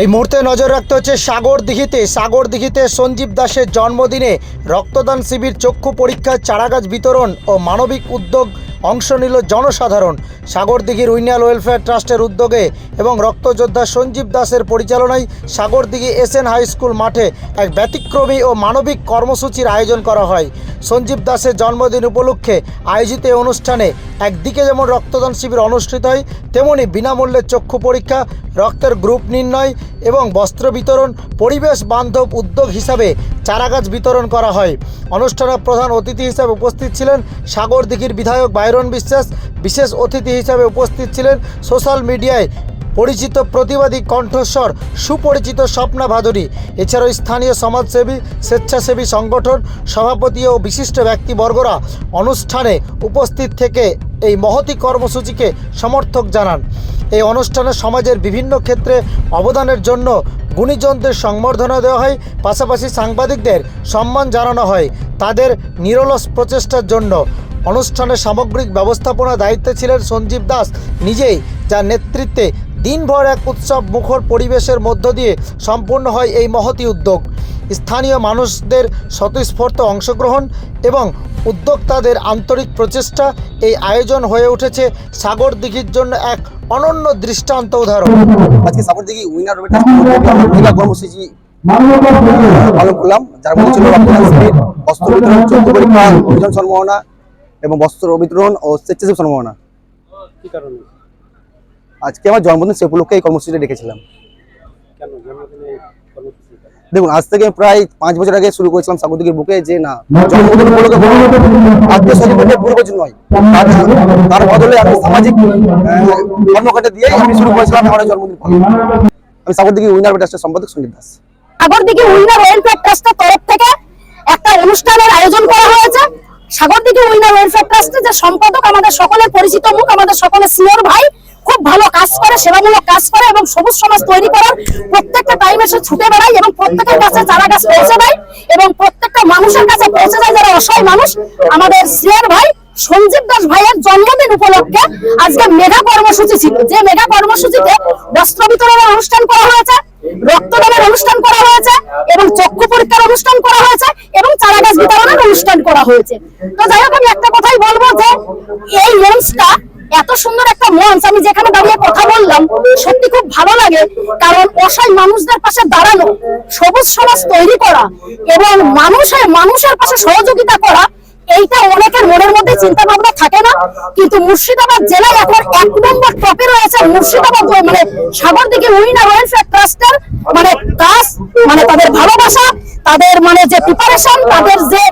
এই মুহূর্তে নজর রাখতে হচ্ছে সাগর দিঘিতে। সাগর দিঘিতে সঞ্জীব দাসের জন্মদিনে রক্তদান শিবির, চক্ষু পরীক্ষা, চারাগাছ বিতরণ ও মানবিক উদ্যোগ অংশ নিল জনসাধারণ। সাগর দিঘির উইনিয়াল ওয়েলফেয়ার ট্রাস্টের উদ্যোগে এবং রক্তযোদ্ধা সঞ্জীব দাসের পরিচালনায় Sagar Dighi SN high school মাঠে এক ব্যতিক্রমী ও মানবিক কর্মসূচির আয়োজন করা হয়। সঞ্জীব দাসের জন্মদিন উপলক্ষে আয়োজিত এই অনুষ্ঠানে একদিকে যেমন রক্তদান শিবির অনুষ্ঠিত হয়, তেমনি বিনামূল্যে চক্ষু পরীক্ষা, রক্তের গ্রুপ নির্ণয় এবং বস্ত্র বিতরণ, পরিবেশ বান্ধব উদ্যোগ হিসাবে চারাগাছ বিতরণ করা হয়। অনুষ্ঠানে প্রধান অতিথি হিসাবে উপস্থিত ছিলেন সাগর দিঘির বিধায়ক বাইরন বিশ্বাস। বিশেষ অতিথি হিসাবে উপস্থিত ছিলেন সোশ্যাল মিডিয়ায় পরিচিত প্রতিবাদী কণ্ঠস্বর, সুপরিচিত স্বপ্না ভাদুরী। এছাড়াও স্থানীয় সমাজসেবী, স্বেচ্ছাসেবী সংগঠন, সভাপতি ও বিশিষ্ট ব্যক্তিবর্গরা অনুষ্ঠানে উপস্থিত থেকে এই মহতি কর্মসূচিকে সমর্থক জানান। এই অনুষ্ঠানে সমাজের বিভিন্ন ক্ষেত্রে অবদানের জন্য গুণীজনদের সংবর্ধনা দেওয়া হয়, পাশাপাশি সাংবাদিকদের সম্মান জানানো হয়। তাদের নিরলস প্রচেষ্টার জন্য অনুষ্ঠানের সামগ্রিক ব্যবস্থাপনা দায়িত্বে ছিলেন সঞ্জীব দাস নিজেই, যার নেতৃত্বে দিনভর এক উৎসব মুখর পরিবেশের মধ্য দিয়ে সম্পূর্ণ হয় এই মহতি উদ্যোগ। স্থানীয় মানুষদের স্বতঃস্ফূর্ত অংশগ্রহণ এবং উদ্যোক্তাদের আন্তরিক প্রচেষ্টা এই আয়োজন হয়ে উঠেছে সাগর দিঘির জন্য এক অনন্য দৃষ্টান্ত উদাহরণ। আজকে সাপোর্ট দেখি উইনার কর্মসূচি পালন করলাম যার মধ্যে ছিল বস্ত্র বিতরণ চৌদ্দ পরীক্ষা সম্ভাবনা এবং বস্ত্র বিতরণ ও স্বেচ্ছাসেবী সম্ভাবনা। কি কারণে? আজকে আমার জন্মদিন সে উপলক্ষে এই কর্মসূচিটা রেখেছিলাম কেন জন্মদিনে কর্মসূচিটা দেখুন আজ থেকে প্রায় পাঁচ বছর আগে শুরু করেছিলাম সাগরদিঘির বুকে যে না আত্মীয় স্বজনকে পূর্বজন নয় তার- বদলে আমি সামাজিক কর্মকাণ্ডে দিয়ে আমি শুরু করেছিলাম আমার জন্মদিন আমি সাগরদিঘি উইনার ট্রাস্টের সম্পাদক সঞ্জিত দাস সাগরদিঘি উইনার ওয়েলফেয়ার ট্রাস্টের তরফ থেকে একটা অনুষ্ঠানের আয়োজন করা হয়েছে সাগরদিঘি উইনার ওয়েলফেয়ার ট্রাস্টের যে সম্পাদক আমাদের সকলের পরিচিত মুখ আমাদের সকলের সিনিয়র ভাই খুব ভালো কাজ করে, সেবামূলক কাজ করে এবং সবুজ সমাজ তৈরি করার প্রত্যেকটা টাইম এসে ছুটে বেড়ায় এবং প্রত্যেকের কাছে চারা গাছ পৌঁছে দেয় এবং প্রত্যেকটা মানুষের কাছে পৌঁছে যায় যারা অসহায় মানুষ। আমাদের সিনিয়র ভাই সঞ্জীব দাস ভাইয়ের জন্মদিন উপলক্ষে আজকে মেগা কর্মসূচি ছিল। যে মেগা কর্মসূচিতে বস্ত্র বিতরণের অনুষ্ঠান করা হয়েছে, রক্তদানের অনুষ্ঠান করা হয়েছে এবং চক্ষু পরীক্ষার অনুষ্ঠান করা হয়েছে এবং চারা গাছ বিতরণের অনুষ্ঠান করা হয়েছে। তো যাই হোক, আমি একটা কথাই বলব যে এই মঞ্চটা এত সুন্দর একটা মঞ্চ, আমি যেখানে দাঁড়িয়ে কথা বললাম, সত্যি খুব ভালো লাগে, কারণ অসহায় মানুষদের পাশে দাঁড়ানো, সবুজ সমাজ তৈরি করা এবং মানুষের মানুষের পাশে সহযোগিতা করা, এইটা অনেকের মনের মধ্যে চিন্তা ভাবনা থাকে না। কিন্তু মুর্শিদাবাদ জেলায় এখন এক নম্বর টপে রয়েছে, মুর্শিদাবাদ মানে সাগর দিকে উইনার ওয়েলফেয়ার ট্রাস্টের মানে কাজ মানে তাদের ভালোবাসা, তাদের মানে যে প্রিপারেশন তাদের যে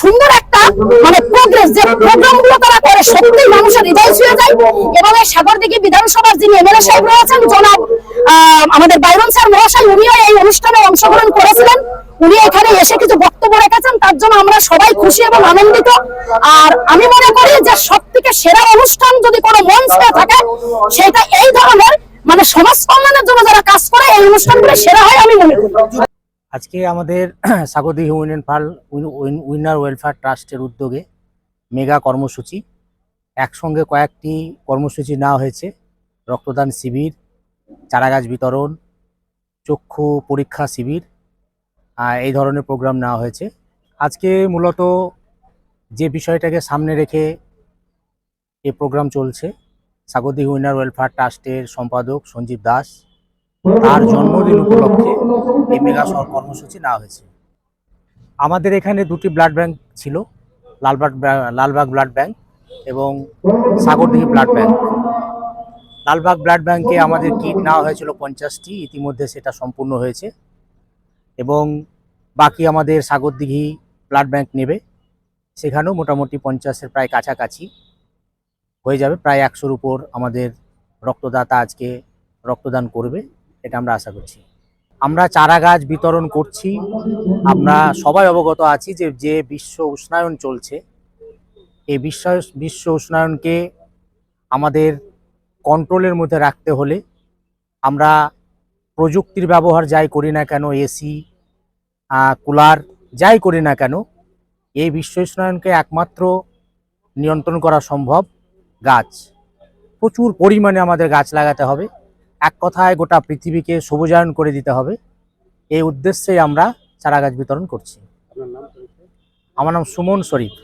সুন্দর একটা মানে প্রোগ্রেস যে প্রোগ্রামগুলো তারা করে সত্যি মানুষের হৃদয় ছুঁয়ে যায়। এবং এই সাগর দিকে বিধানসভার যিনি এমএলএ সাহেব রয়েছেন, জনাব আমাদের বাইরন স্যার মহাশয়, উনিও এই অনুষ্ঠানে অংশগ্রহণ করেছিলেন। উনি এখানে এসে কিছু বক্তব্য রেখেছেন, তার জন্য আমরা সবাই খুশি এবং আনন্দিত। আর আমি মনে করি যে সব থেকে সেরা অনুষ্ঠান যদি কোনো মঞ্চ থাকে, সেটা এই ধরনের মানে সমাজ কল্যাণের জন্য যারা কাজ করে, এই অনুষ্ঠানগুলো সেরা হয় আমি মনে করি। আজকে আমাদের সাগরদিঘি ইউনিয়ন ফাল উইনার ওয়েলফেয়ার ট্রাস্টের উদ্যোগে মেগা কর্মসূচি। একসঙ্গে কয়েকটি কর্মসূচি নেওয়া হয়েছে। রক্তদান শিবির, চারাগাছ বিতরণ, চক্ষু পরীক্ষা শিবির এই ধরনের প্রোগ্রাম নেওয়া হয়েছে। আজকে মূলত যে বিষয়টাকে সামনে রেখে এ প্রোগ্রাম চলছে সাগরদিঘি উইনার ওয়েলফেয়ার ট্রাস্টের সম্পাদক সঞ্জীব দাস তার জন্মদিন উপলক্ষে এই মেগা কর্মসূচি নেওয়া হয়েছে। আমাদের এখানে দুটি ব্লাড ব্যাংক ছিল, লালবাগ লালবাগ ব্লাড ব্যাংক এবং Sagardighi blood bank Lalbagh blood ব্যাংকে আমাদের কিট নেওয়া হয়েছিল পঞ্চাশটি, ইতিমধ্যে সেটা সম্পূর্ণ হয়েছে এবং বাকি আমাদের সাগরদিঘি ব্লাড ব্যাংক নেবে। সেখানেও মোটামুটি পঞ্চাশের প্রায় কাছাকাছি হয়ে যাবে, প্রায় একশোর উপর আমাদের রক্তদাতা আজকে রক্তদান করবে। এটা আমরা আশা করছি। আমরা চারা গাছ বিতরণ করছি। আমরা সবাই অবগত আছি যে যে বিশ্ব উষ্ণায়ন চলছে, এই বিশ্ব বিশ্ব উষ্ণায়নকে আমাদের কন্ট্রোলের মধ্যে রাখতে হলে আমরা প্রযুক্তির ব্যবহার যাই করি না কেন এসি কুলার যাই করি না কেন, এই বিশ্ব উষ্ণায়নকে একমাত্র নিয়ন্ত্রণ করা সম্ভব গাছ। প্রচুর পরিমাণে আমাদের গাছ লাগাতে হবে। এক কথায় গোটা পৃথিবীকে সবুজায়ন করে দিতে হবে। এই উদ্দেশ্যেই আমরা চারা গাছ বিতরণ করছি। আমার নাম সুমন শরীফ।